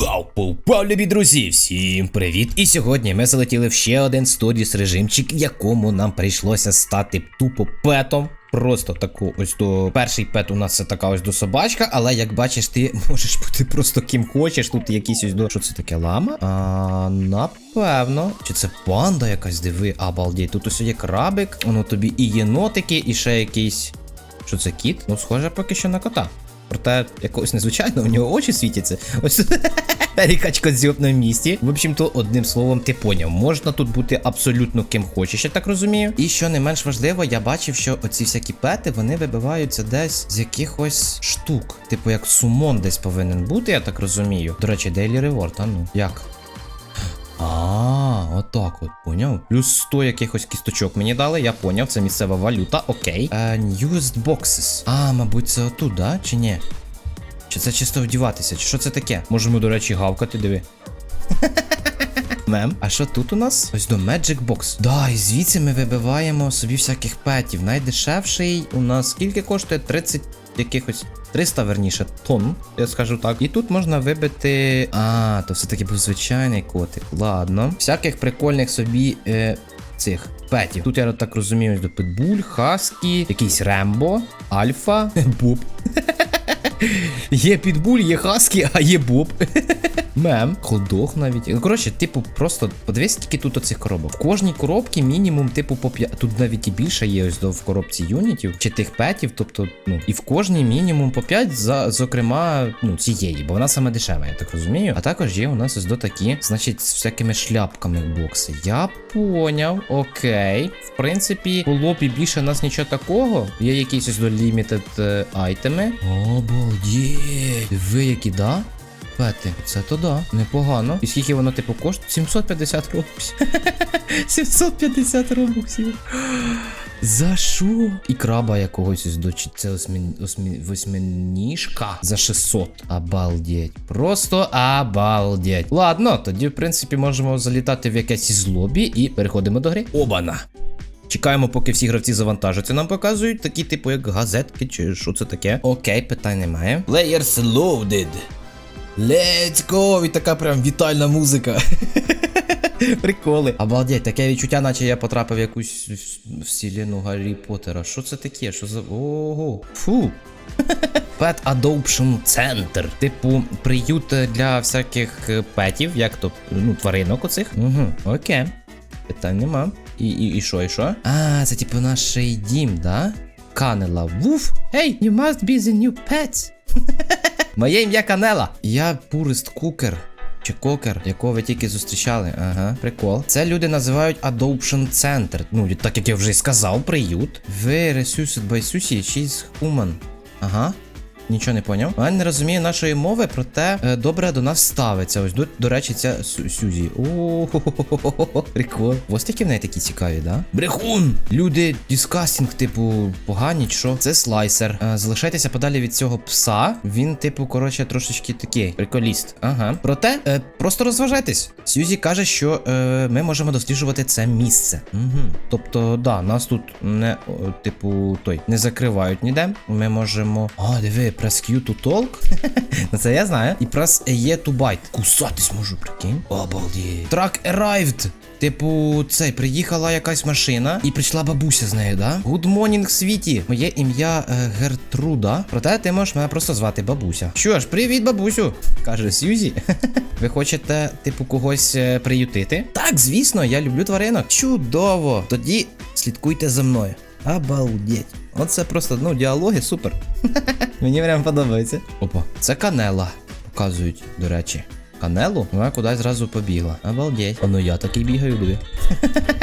Вау, повпав, любі друзі! Всім привіт! І сьогодні ми залетіли в ще один сторіс режимчик, якому нам прийшлося стати тупо петом. Просто таку ось до перший пет у нас це така ось до собачка, але як бачиш, ти можеш бути просто ким хочеш. Тут якісь ось до. Що це таке лама? А, напевно. Чи це панда якась диви? Обалдеть. Тут ось є крабик, воно тобі і єнотики, і ще якийсь. Що це кіт? Ну, схоже, поки що на кота. Проте якогось незвичайно, у нього очі світяться. Ось рікачка на місці. В общем-то, одним словом, ти поняв, можна тут бути абсолютно ким хочеш, я так розумію. І що не менш важливо, я бачив, що оці всякі пети вони вибиваються десь з якихось штук. Типу, як сумон десь повинен бути, я так розумію. До речі, Daily Reward, а ну як? А, отак от, поняв. Плюс 100 якихось кісточок мені дали, я поняв, це місцева валюта, окей. Е, used boxes. А, мабуть, це отут, да? Чи ні? Чи це чисто вдіватися? Чи що це таке? Можемо, до речі, гавкати, диви. Мем, а що тут у нас? Ось до Magic Box. Да, і звідси ми вибиваємо собі всяких петів. Найдешевший у нас скільки коштує? 30 якихось 300, верніше, тонн, я скажу так. І тут можна вибити. А, то все-таки був звичайний котик. Ладно. Всяких прикольних собі. Е... Цих петів. Тут я так розумію, ось до Питбуль, Хаскі, якийсь Рембо, Альфа, Боб. Є Підбуль, є Хаскі, а є Боб. Мем, ходох навіть. Ну, коротше, типу, просто подивись, скільки тут оцих коробок. В кожній коробці мінімум, типу, по 5. Тут навіть і більше є ось до в коробці юнітів чи тих петів. Тобто, ну, і в кожній мінімум по 5, за, зокрема, ну, цієї, бо вона саме дешева, я так розумію. А також є у нас ось до такі, значить, з всякими шляпками бокси. Я поняв, окей. В принципі, було б і більше нас нічого такого. Є якісь ось до лімітед айтеми. Обалдеть. Ви які, да? Пети, це то да, непогано. І скільки воно типу коштує? 750 робоксів. 750 робоксів. За що? І краба якогось дочі. Це осьмін... восьминіжка за 600. Обалдеть. Просто обалдеть. Ладно, тоді, в принципі, можемо залітати в якесь із лобі і переходимо до гри. Обана. Чекаємо, поки всі гравці завантажаться. Нам показують такі, типу, як газетки, чи що це таке. Окей, питань немає. Players loaded. Let's go! І така прям вітальна музика. Приколи. Обалдеть, таке відчуття, наче я потрапив в якусь вселену Гаррі Поттера. Що це таке? Що за. Ого. Фу. Pet Adoption Center. Типу, приют для всяких е, петів, як то, ну, тваринок оцих. Угу, окей. Питань нема. І, і, і що, і що? А, це типу наш дім, да? Канела. Вуф! Hey, you must be the new pets. Моє ім'я Канела. Я пурист кукер. Чи кокер, якого ви тільки зустрічали. Ага, прикол. Це люди називають Adoption Center. Ну, так як я вже й сказав, приют. Ви ресюсит байсюсі, Susie, she's human. Ага. Нічого не поняв. Я не розумію нашої мови, проте е, добре до нас ставиться. Ось до, до речі, ця Сю- Сюзі. О, прикол. Ось такі в неї такі цікаві, да? Брехун! Люди дискастінг, типу, погані, що? Це слайсер. Е, залишайтеся подалі від цього пса. Він, типу, коротше, трошечки такий приколіст. Ага. Проте, е, просто розважайтесь. Сюзі каже, що е, ми можемо досліджувати це місце. Угу. Тобто, да, нас тут не, о, типу, той, не закривають ніде. Ми можемо. А, диви, press Q to talk. Це я знаю. І press E to bite. Кусатись можу, прикинь. Обалдеть. Truck arrived. Типу, цей, приїхала якась машина і прийшла бабуся з нею, да? Good morning, світі. Моє ім'я е, Гертруда. Проте ти можеш мене просто звати бабуся. Що ж, привіт, бабусю, каже Сьюзі. Ви хочете, типу, когось е, приютити? Так, звісно, я люблю тваринок. Чудово. Тоді слідкуйте за мною. Обалдеть. Оце просто, ну, діалоги супер. Мені прям подобається. Опа, це канела. Показують, до речі. Канелу? Вона кудись зразу побігла. Обалдеть. А ну я такий бігаю, диви.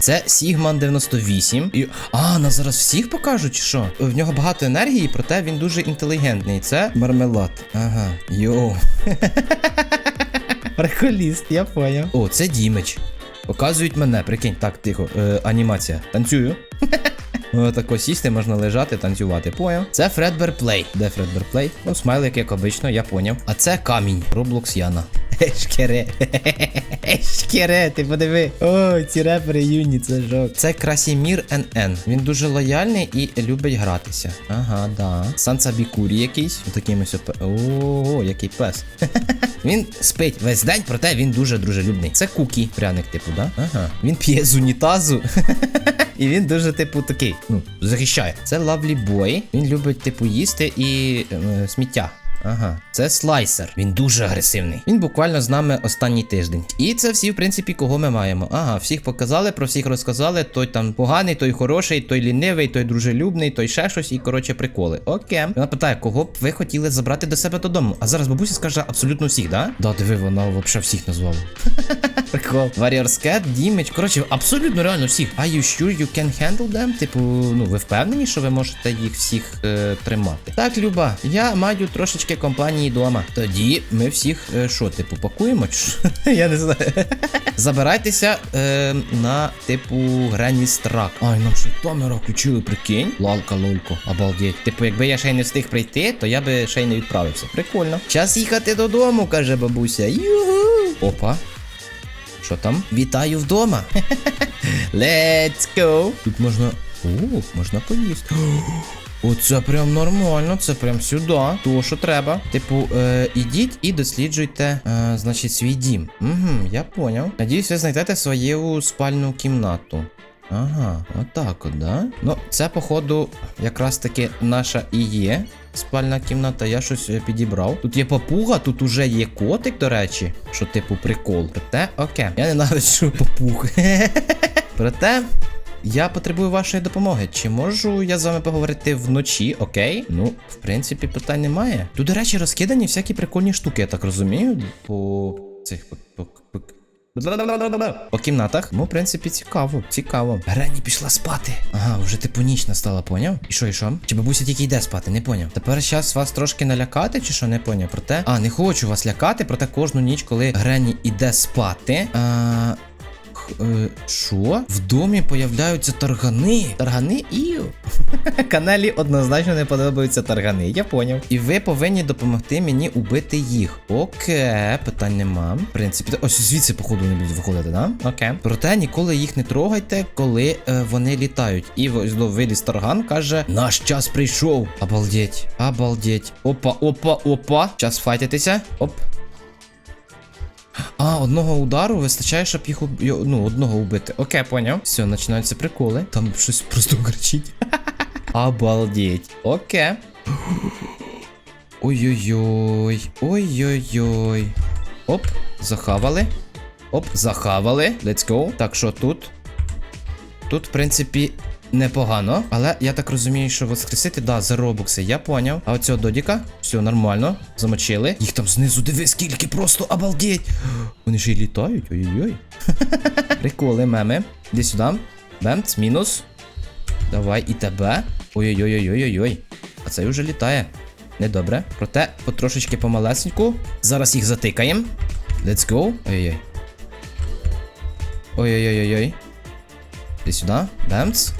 Це Сігман 98. І. А, нас зараз всіх покажуть, що? В нього багато енергії, проте він дуже інтелігентний. Це мармелад. Ага. Йоу. Приколіст, я поняв. О, це Дімич. Показують мене, прикинь. Так, тихо. Е, анімація. Танцюю. Ну, тако сісти, можна лежати, танцювати. Поняв. Це Фредбер Плей. Де Фредбер Плей? Ну, смайлик, як обично, я поняв. А це камінь. Роблокс Яна. Ешкере. Ешкере, ти подиви. О, ці репери юні, це жок. Це Красімір НН. Він дуже лояльний і любить гратися. Ага, да. Санса Бікурі якийсь. Отаким ось опе. Ого, який пес. Він спить весь день, проте він дуже дружелюбний. Це кукі, пряник, типу, да? Ага. Він п'є з унітазу. І він дуже, типу, такий, ну, захищає. Це Лавлі Бой. Він любить, типу, їсти і е, сміття. Ага, це слайсер. Він дуже агресивний. Він буквально з нами останній тиждень. І це всі, в принципі, кого ми маємо. Ага, всіх показали, про всіх розказали. Той там поганий, той хороший, той лінивий, той дружелюбний, той ще щось, і коротше приколи. Окей. Вона питає, кого б ви хотіли забрати до себе додому. А зараз бабуся скаже абсолютно всіх, да? Да, диви, вона взагалі всіх назвала. Прикол. Warriors Cat, Damage, коротше, абсолютно реально всіх. Are you sure you can handle them? Типу, ну ви впевнені, що ви можете їх всіх е, тримати? Так, Люба, я маю трошечки компанії вдома. Тоді ми всіх, е, що, типу, пакуємо? Чи? Я не знаю. Забирайтеся е, на, типу, Грені Страк. Ай, нам ще томера включили, прикинь. Лалка, лулько, обалдеть. Типу, якби я ще й не встиг прийти, то я би ще й не відправився. Прикольно. Час їхати додому, каже бабуся. Югу. Опа. Що там? Вітаю вдома. Let's go. Тут можна. О, можна поїсти. Оце прям нормально, це прям сюди. То, що треба. Типу, е, ідіть і досліджуйте, е, значить, свій дім. Угу, я поняв. Надіюсь, ви знайдете свою спальну кімнату. Ага, отак от, да? Ну, це, походу, якраз таки наша і є. Спальна кімната, я щось е, підібрав. Тут є папуга, тут уже є котик, до речі. Що, типу, прикол. Проте, окей. Я ненавиджу папуг. Проте. Я потребую вашої допомоги. Чи можу я з вами поговорити вночі, окей? Ну, в принципі, питань немає. Тут, до речі, розкидані всякі прикольні штуки, я так розумію. По цих по, кімнатах. Ну, в принципі, цікаво, цікаво. Рені пішла спати. Ага, вже типу ніч настала, поняв? І що, і що? Чи бабуся тільки йде спати, не поняв. Тепер зараз вас трошки налякати, чи що, не поняв. Проте. А, не хочу вас лякати, проте кожну ніч, коли Грені іде спати. А... Е, Що? В домі появляються таргани. Таргани іу. Каналі однозначно не подобаються таргани, я поняв. І ви повинні допомогти мені убити їх. Окей, питань нема. В принципі, ось звідси, походу, не будуть виходити, да? Окей. Проте ніколи їх не трогайте, коли е, вони літають. І виліз тарган каже: Наш час прийшов. Обалдеть, обалдеть. Опа, опа, опа. Час файтитися. Оп. А, одного удару вистачає, щоб їх уб... ну, одного убити. Окей, поняв. Все, починаються приколи. Там щось просто кричить. Обалдеть. Окей. Ой-ой-ой. Ой-ой-ой. Оп, захавали. Оп, захавали. Let's go. Так, що тут? Тут, в принципі, непогано. Але я так розумію, що воскресити, да, за я поняв. А оцього додіка, все нормально. Замочили. Їх там знизу диви, скільки просто обалдеть. Вони ще й літають. Ой-ой-ой. Приколи, меми. Іди сюди. Бемц, мінус. Давай і тебе. Ой-ой-ой-ой-ой-ой. А цей уже літає. Недобре. Проте, потрошечки помалесеньку. Зараз їх затикаємо. Let's go. Ой-ой-ой. Ой-ой-ой-ой. Іди сюди. Бемц.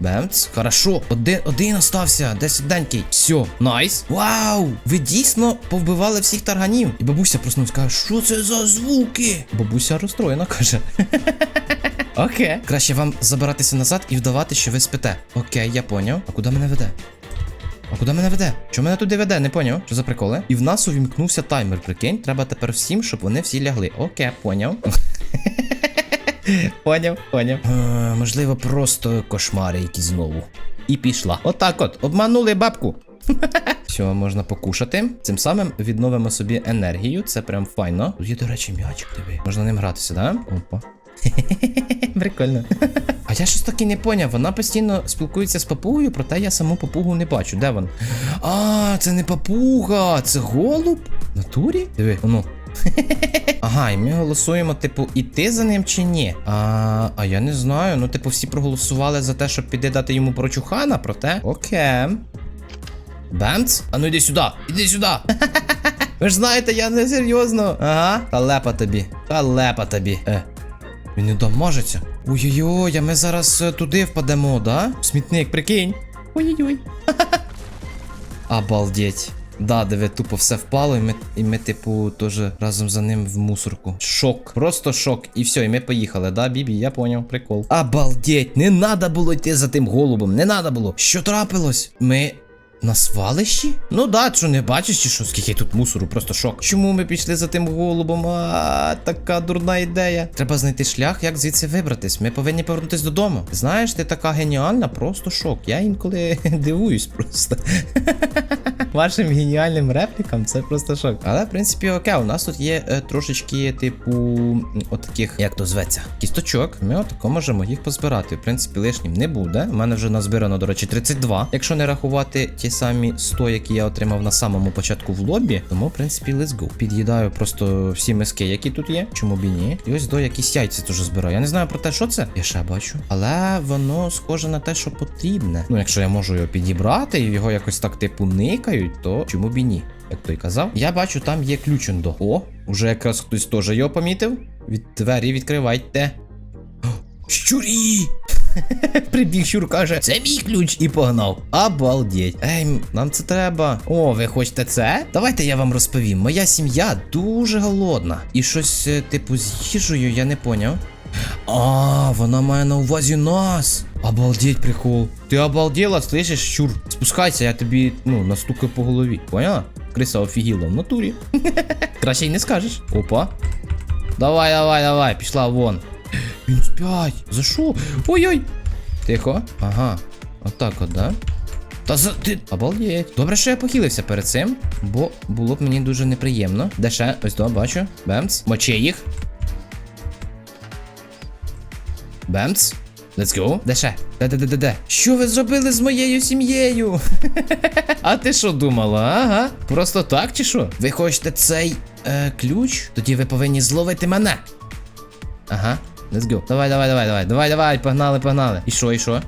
Бемц. Хорошо. Один, один остався. Десь одненький. Все, найс. Вау! Ви дійсно повбивали всіх тарганів. І бабуся проснувся каже, що це за звуки? Бабуся розстроєна, каже. Окей. Краще вам забиратися назад і вдавати, що ви спите. Окей, я поняв. А куди мене веде? А куди мене веде? Що мене туди веде? Не поняв. Що за приколи? І в нас увімкнувся таймер, прикинь. Треба тепер всім, щоб вони всі лягли. Окей, поняв. Поняв, поняв. Е, можливо, просто кошмари якісь знову. І пішла. Отак от, обманули бабку. Все, можна покушати. Цим самим відновимо собі енергію. Це прям файно. Тут є, до речі, м'ячик диви. Можна ним гратися, да? Опа. Прикольно. А я щось таки не поняв. Вона постійно спілкується з папугою, проте я саму папугу не бачу. Де вона? А, це не папуга, це голуб. В Натурі? Диви, воно. Ага, і ми голосуємо, типу, іти за ним чи ні? А, а я не знаю. Ну, типу, всі проголосували за те, щоб піди дати йому прочухана, проте. Окей. Бемц? А ну йди сюди, іди сюди. Ви ж знаєте, я не серйозно. Ага. Халепа тобі. Халепа тобі. Е. Він не дамажиться. Ой-ой-ой, а ми зараз е, туди впадемо, да? Смітник, прикинь. Ой-ой-ой. Обалдеть. Да, диви, тупо все впало, і ми, і ми, типу, теж разом за ним в мусорку. Шок. Просто шок. І все, і ми поїхали, да, Бібі, я поняв, прикол. Обалдеть, не треба було йти за тим голубом, не треба було. Що трапилось? Ми. На свалищі? Ну да, що не бачиш, чи що, скільки тут мусору, просто шок. Чому ми пішли за тим голубом? А, така дурна ідея. Треба знайти шлях, як звідси вибратись. Ми повинні повернутись додому. Знаєш, ти така геніальна, просто шок. Я інколи дивуюсь просто. Вашим геніальним реплікам це просто шок. Але в принципі, окей, у нас тут є е, трошечки, типу, отаких, як то зветься, кісточок. Ми отако можемо їх позбирати. В принципі, лишнім не буде. У мене вже назбирано, до речі, 32. Якщо не рахувати ті самі 100, які я отримав на самому початку в лобі. Тому, в принципі, let's go. Під'їдаю просто всі миски, які тут є. Чому б і ні? І ось до якісь яйця теж збираю. Я не знаю про те, що це. Я ще бачу. Але воно схоже на те, що потрібне. Ну, якщо я можу його підібрати і його якось так, типу, никають, то чому б і ні? Як той казав, я бачу, там є ключ до. О, уже якраз хтось теж його помітив. Від двері відкривайте. Щурі! Прибіг щур каже, це мій ключ і погнав. Обалдеть. Ей, нам це треба. О, ви хочете це? Давайте я вам розповім. Моя сім'я дуже голодна. І щось, е, типу, з їжею я не поняв. А, вона має на увазі нас. Обалдеть, прикол. Ти обалдела, слышиш, щур? Спускайся, я тобі, ну, настукаю по голові. Поняла? Криса офігіла в натурі. Краще й не скажеш. Опа. Давай, давай, давай, пішла вон. Мінус 5. За що? Ой-ой. Тихо. Ага. Отак от, да? Та за ти. Обалдеть. Добре, що я похилився перед цим, бо було б мені дуже неприємно. Де ще? Ось то, бачу. Бемц. Мочи їх. Бемц. Let's go. Де ще? Де, де, де, де, де? Що ви зробили з моєю сім'єю? а ти що думала? Ага. Просто так чи що? Ви хочете цей е, ключ? Тоді ви повинні зловити мене. Ага. Let's go. Давай, давай, давай, давай. Давай, давай, погнали, погнали. І що, і що?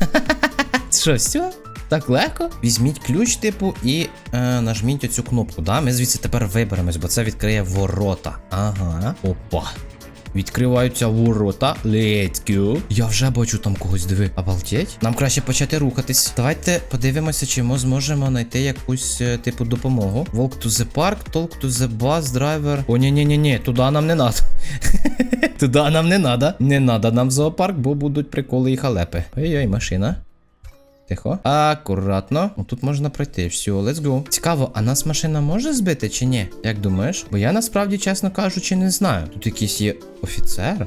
Що, все? Так легко? Візьміть ключ, типу, і е, нажміть оцю кнопку. Да? Ми звідси тепер виберемось, бо це відкриє ворота. Ага. Опа. Відкриваються ворота. Let's go. Я вже бачу там когось диви. Обалдеть. Нам краще почати рухатись. Давайте подивимося, чи ми зможемо знайти якусь, е, типу, допомогу. Walk to the park, talk to the bus driver. О, ні, ні, ні, ні, туди нам не надо. Туди нам не надо. Не надо нам зоопарк, бо будуть приколи і халепи. Ой-ой, машина. Тихо. Акуратно. О, тут можна пройти. Все, let's go. Цікаво, а нас машина може збити чи ні? Як думаєш? Бо я насправді, чесно кажучи, не знаю. Тут якийсь є офіцер.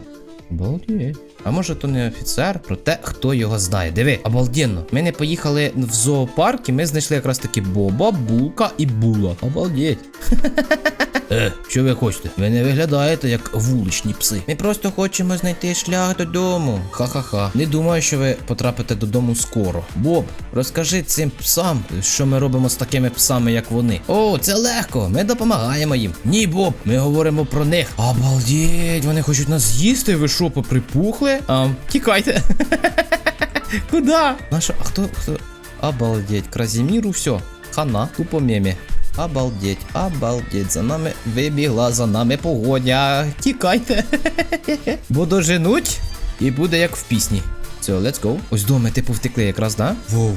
Обалдеть. А може то не офіцер, проте хто його знає. Диви, обалденно. Ми не поїхали в зоопарк і ми знайшли якраз таки Боба, Булка і Була. Обалдеть. Е, що ви хочете? Ви не виглядаєте як вуличні пси. Ми просто хочемо знайти шлях додому. Ха-ха-ха. Не думаю, що ви потрапите додому скоро. Боб, розкажи цим псам, що ми робимо з такими псами, як вони. О, це легко. Ми допомагаємо їм. Ні, Боб, ми говоримо про них. Обалдеть, вони хочуть нас з'їсти. Ви що, поприпухли? А, тікайте. Куда? Наша, а хто, хто? Обалдеть, Кразіміру, все. Хана, тупо мемі. Обалдеть, обалдеть, за нами вибігла, за нами погодня. Тікайте. Буду женуть і буде як в пісні. Все, let's go. Ось доми, типу, втекли якраз, да? Воу.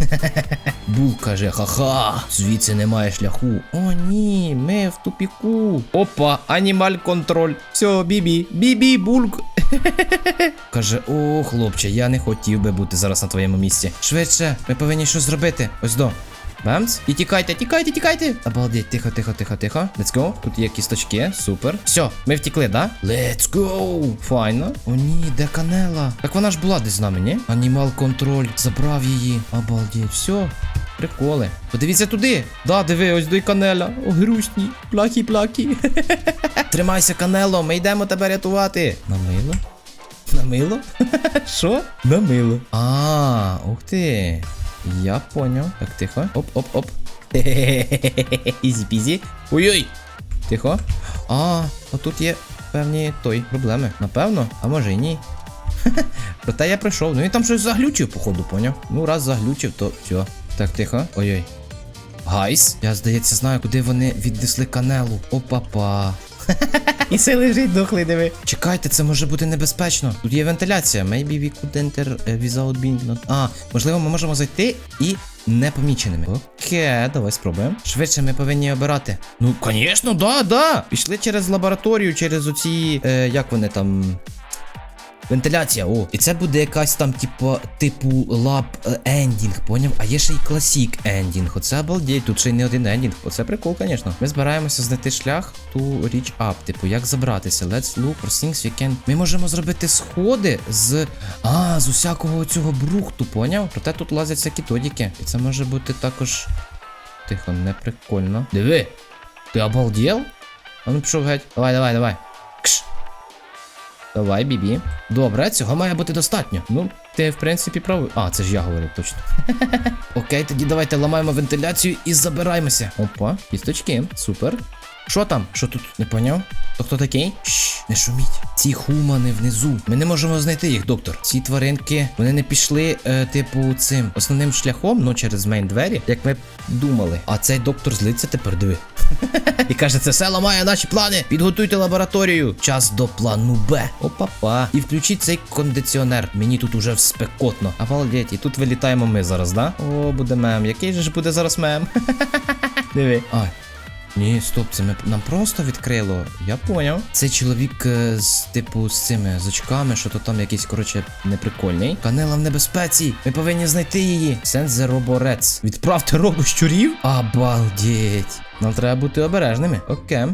Бул каже, ха-ха, звідси немає шляху. О, ні, ми в тупіку. Опа, анімаль контроль. Все, бібі, бібі, булк. Каже, о, хлопче, я не хотів би бути зараз на твоєму місці. Швидше, ми повинні щось зробити. Ось до. Бамс. І тікайте, тікайте, тікайте. Обалдеть, тихо, тихо, тихо, тихо. Let's go. Тут є кісточки. Супер. Все, ми втікли, да? Let's go. Файно. О, ні, де канела? Так вона ж була десь з нами, ні? Анімал контроль. Забрав її. Обалдеть, все. Приколи. Подивіться туди. Да, диви, ось до канеля. О, грустні. Плакі-плакі. Тримайся, канело, ми йдемо тебе рятувати. На мило? На мило? Що? На мило. А, ух ти. Я понял. Так, тихо. Оп-оп-оп. Ізі-пізі. Ой-ой. Тихо. А, отут є певні той проблеми. Напевно, а може і ні. Проте я прийшов. Ну він там щось заглючив, походу, поняв. Ну, раз заглючив, то все. Так, тихо. Ой-ой. Гайс, я здається, знаю, куди вони віднесли канелу. Опа-па. І все лежить дохлий, диви. Чекайте, це може бути небезпечно. Тут є вентиляція. Maybe we could enter uh, without being not... А, можливо, ми можемо зайти і непоміченими. Окей, давай спробуємо. Швидше ми повинні обирати. Ну, звісно, да, да. Пішли через лабораторію, через оці. Е, як вони там. Вентиляція, о. І це буде якась там, типу, типу лаб е, ендінг, поняв? А є ще й класік ендінг. Оце обалдеть, тут ще й не один ендінг. Оце прикол, звісно. Ми збираємося знайти шлях to reach up. Типу, як забратися. Let's look for things we can. Ми можемо зробити сходи з. А, з усякого цього брухту, поняв? Проте тут лазять всякі тодіки. І це може бути також. Тихо, не прикольно. Диви! Ти обалдел? А ну пішов геть. Давай, давай, давай. Кш. Давай, бібі. Добре, цього має бути достатньо. Ну, ти в принципі правий. А, це ж я говорив, точно. Окей, тоді давайте ламаємо вентиляцію і забираємося. Опа, кісточки. Супер. Що там? Що тут? Не поняв? То хто такий? Шш, не шуміть. Ці хумани внизу. Ми не можемо знайти їх, доктор. Ці тваринки, вони не пішли, е, типу, цим основним шляхом, ну через мейн двері, як ми думали. А цей доктор злиться тепер, диви. І каже, це все ламає наші плани. Підготуйте лабораторію. Час до плану Б. Опа-па. І включіть цей кондиціонер. Мені тут уже спекотно. Обалдеть, і тут вилітаємо ми зараз, да? О, буде мем. Який же ж буде зараз мем? Диви. Ай. Ні, стоп, це ми, нам просто відкрило. Я поняв. Цей чоловік е, з типу з цими з очками, що то там якийсь, коротше, неприкольний. Канела в небезпеці. Ми повинні знайти її. Сензе роборец. Відправте робу щурів? Обалдеть. Нам треба бути обережними. Окей.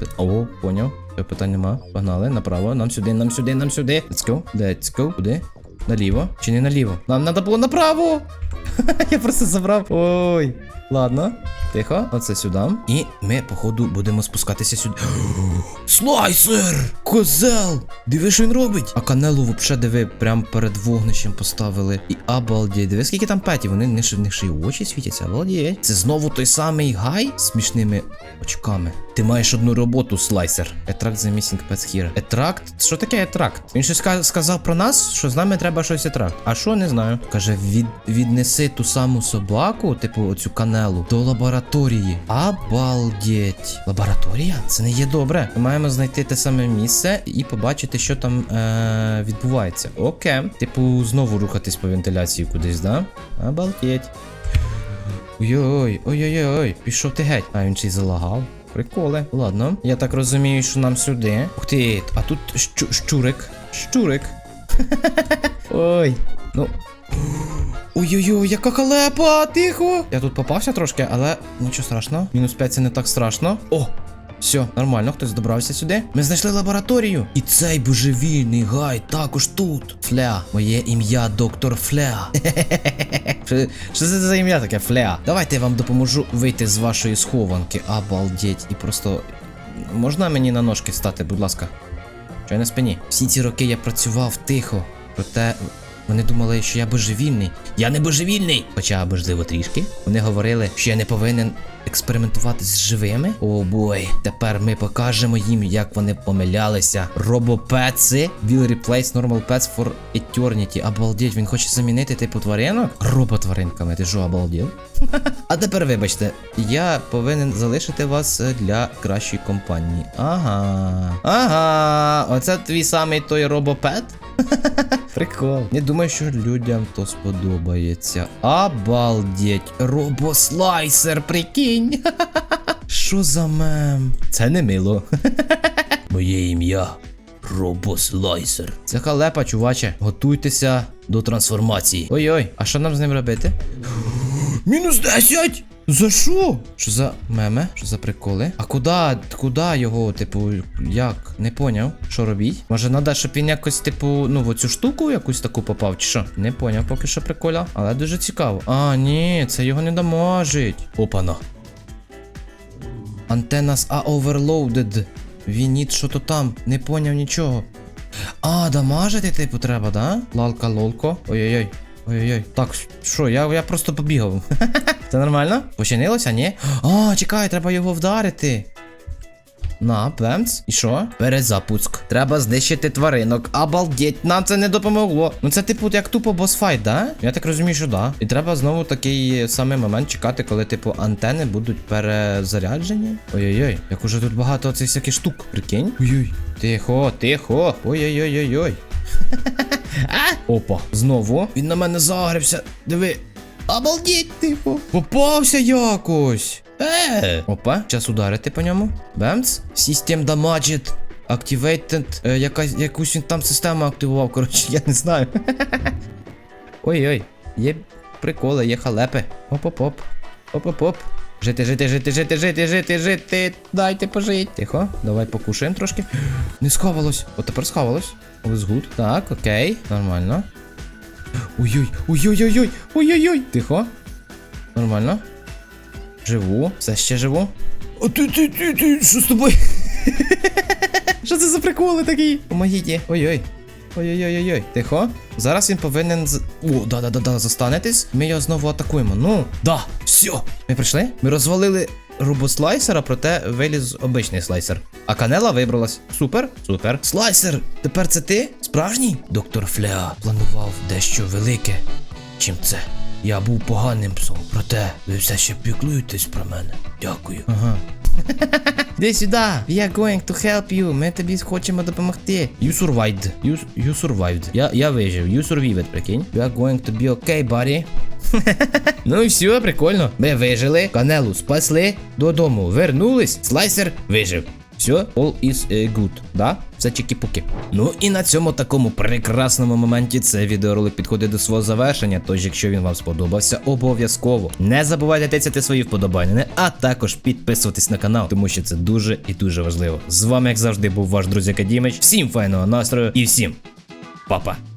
П- О, поняв. Питань нема. Погнали, направо. Нам сюди, нам сюди, нам сюди. Let's go. Let's go. Куди? Наліво? Чи не наліво? Нам треба було направо. Я просто забрав. Ой. Ладно. Тихо, оце сюди. І ми, походу, будемо спускатися сюди. Слайсер! Козел! Диви, що він робить? А канелу вообще диви, прям перед вогнищем поставили. І обалдеть. Диви, скільки там петів, вони не в них ще й очі світяться, обалдеть. Це знову той самий гай з смішними очками. Ти маєш одну роботу, слайсер. Етракт missing pets here. Етракт? Що таке етракт? Він щось сказав про нас, що з нами треба щось етракт. А що, не знаю. Каже, від, віднеси ту саму собаку, типу оцю канелу, до лабораторії. Обалдеть. Лабораторія? Це не є добре. Ми маємо знайти те саме місце і побачити, що там е- відбувається. Окей. Типу, знову рухатись по вентиляції кудись, да? Обалдеть. Ой-ой, ой-ой-ой, пішов ти геть. А він ще й залагав. Приколи. Ладно. Я так розумію, що нам сюди. Ух ти, а тут щу- щурик. Щурик. Ой. Ну. Ой-ой-ой, яка халепа, тихо. Я тут попався трошки, але нічого страшного. Мінус 5 це не так страшно. О! Все, нормально, хтось добрався сюди. Ми знайшли лабораторію. І цей божевільний гай також тут. Фля, моє ім'я доктор Фля. Що це за ім'я таке Фля? Давайте я вам допоможу вийти з вашої схованки. Обалдеть. І просто. Можна мені на ножки стати, будь ласка? Я на спині? Всі ці роки я працював тихо. Проте вони думали, що я божевільний. Я не божевільний! Хоча можливо трішки. Вони говорили, що я не повинен експериментувати з живими. О бой, тепер ми покажемо їм, як вони помилялися. Робопеци will replace normal pets for eternity. Обалдеть, він хоче замінити типу тваринок? Роботваринками, ти що, обалдів? А тепер вибачте, я повинен залишити вас для кращої компанії. Ага. Ага. Оце твій самий той робопет? Прикол. Не думаю, що людям то сподобається. Обалдеть. Робослайсер, прикинь. Що за мем? Це не мило. Моє ім'я. Робослайсер. Це халепа, чуваче. Готуйтеся до трансформації. Ой-ой, а що нам з ним робити? Мінус 10! За що? Що за меме? Що за приколи? А куди? Куди його, типу, як? Не поняв. Що робіть? Може, треба, щоб він якось, типу, ну, в оцю штуку якусь таку попав, чи що? Не поняв поки що приколя. Але дуже цікаво. А, ні, це його не дамажить. Опана. Антенас are overloaded. Він ніт що то там. Не поняв нічого. А, дамажити, типу, треба, да? Лалка лолко. Ой-ой-ой. Ой-ой-ой. Так, що, я, я просто побігав. Це нормально? Починилося, ні? А, чекай, треба його вдарити. На, племц. І що? Перезапуск. Треба знищити тваринок. Обалдеть, нам це не допомогло. Ну це типу як тупо босфайт, да? Я так розумію, що да. І треба знову такий самий момент чекати, коли, типу, антени будуть перезаряджені. Ой-ой-ой, як уже тут багато цих всяких штук, прикинь. Ой-ой. Тихо, тихо. Ой-ой-ой-ой-ой. Опа, знову. Він на мене загрився. Диви. Обалдеть, типу. Попався якось. Е. Опа, час ударити по ньому. Бемц. System damaged. Activated. Е, якась, якусь він там систему активував, коротше, я не знаю. Ой-ой, є приколи, є халепи. Оп-оп-оп. Оп-оп-оп. Жити, жити, жити, жити, жити, жити, жити. Дайте пожити. Тихо, давай покушаємо трошки. Не схавалось. От тепер схавалось. Ось гуд. Так, окей, нормально. Ой-ой, ой-ой-ой-ой, ой-ой-ой. Тихо. Нормально. Живу. Все ще живу. О, ти, ти, ти, ти, що з тобою? Що це за приколи такі? Помогіть. Ой-ой. Ой-ой-ой-ой. Тихо. Зараз він повинен з. О, да-да-да-да, застанетесь. Ми його знову атакуємо. Ну, да, все. Ми прийшли. Ми розвалили робослайсера, проте виліз обичний слайсер. А канела вибралась. Супер, супер. Слайсер! Тепер це ти? Справжній? Доктор Флеа планував дещо велике. Чим це? Я був поганим псом, проте ви все ще піклуєтесь про мене. Дякую. Ага. Іди сюди. We are going to help you. Ми тобі хочемо допомогти. You survived. You, you survived. Я, я вижив. You survived, прикинь. We are going to be okay, buddy. ну і все, прикольно. Ми вижили, канелу спасли, додому вернулись, слайсер вижив. Все, all is е, good, да? Все чики-пуки. Ну і на цьому такому прекрасному моменті цей відеоролик підходить до свого завершення. Тож, якщо він вам сподобався, обов'язково не забувайте тицяти свої вподобання, а також підписуватись на канал, тому що це дуже і дуже важливо. З вами, як завжди, був ваш друзяка Дімич. Всім файного настрою і всім па-па!